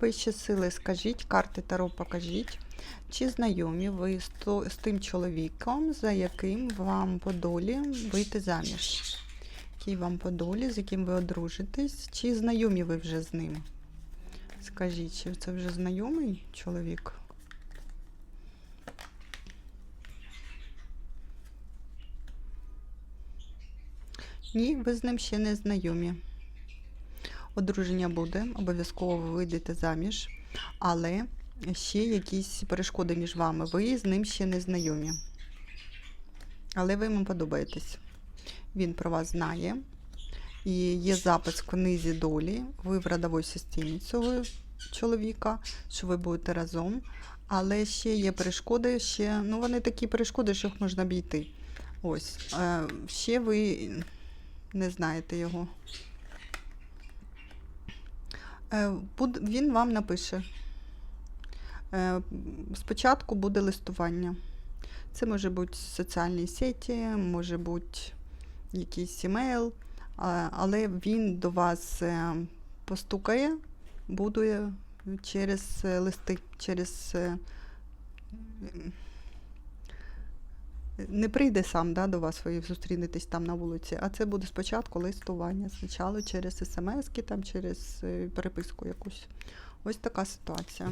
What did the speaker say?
Вищі сили, скажіть, карти Таро покажіть. Чи знайомі ви з, тим чоловіком, за яким вам по долі вийти заміж? Який вам по долі, з яким ви одружитесь? Чи знайомі ви вже з ним? Скажіть, чи це вже знайомий чоловік? Ні, ви з ним ще не знайомі. Одруження буде, обов'язково ви вийдете заміж, але ще якісь перешкоди між вами. Ви з ним ще не знайомі. Але ви йому подобаєтесь. Він про вас знає. І є запис в книзі долі. Ви в родовій системі цього чоловіка, що ви будете разом. Але ще є перешкоди, ще, ну вони такі перешкоди, що їх можна обійти. Ось. Е, ще ви не знаєте його. Е, Він вам напише. Е, Спочатку буде листування. Це може бути соціальні сеті, може бути якийсь емейл, але він до вас е, постукає, будує через листи, через. Не прийде сам да, до вас, ви зустрінетесь там на вулиці, а це буде спочатку листування, спочатку через смс, там, через е, переписку якусь. Ось така ситуація.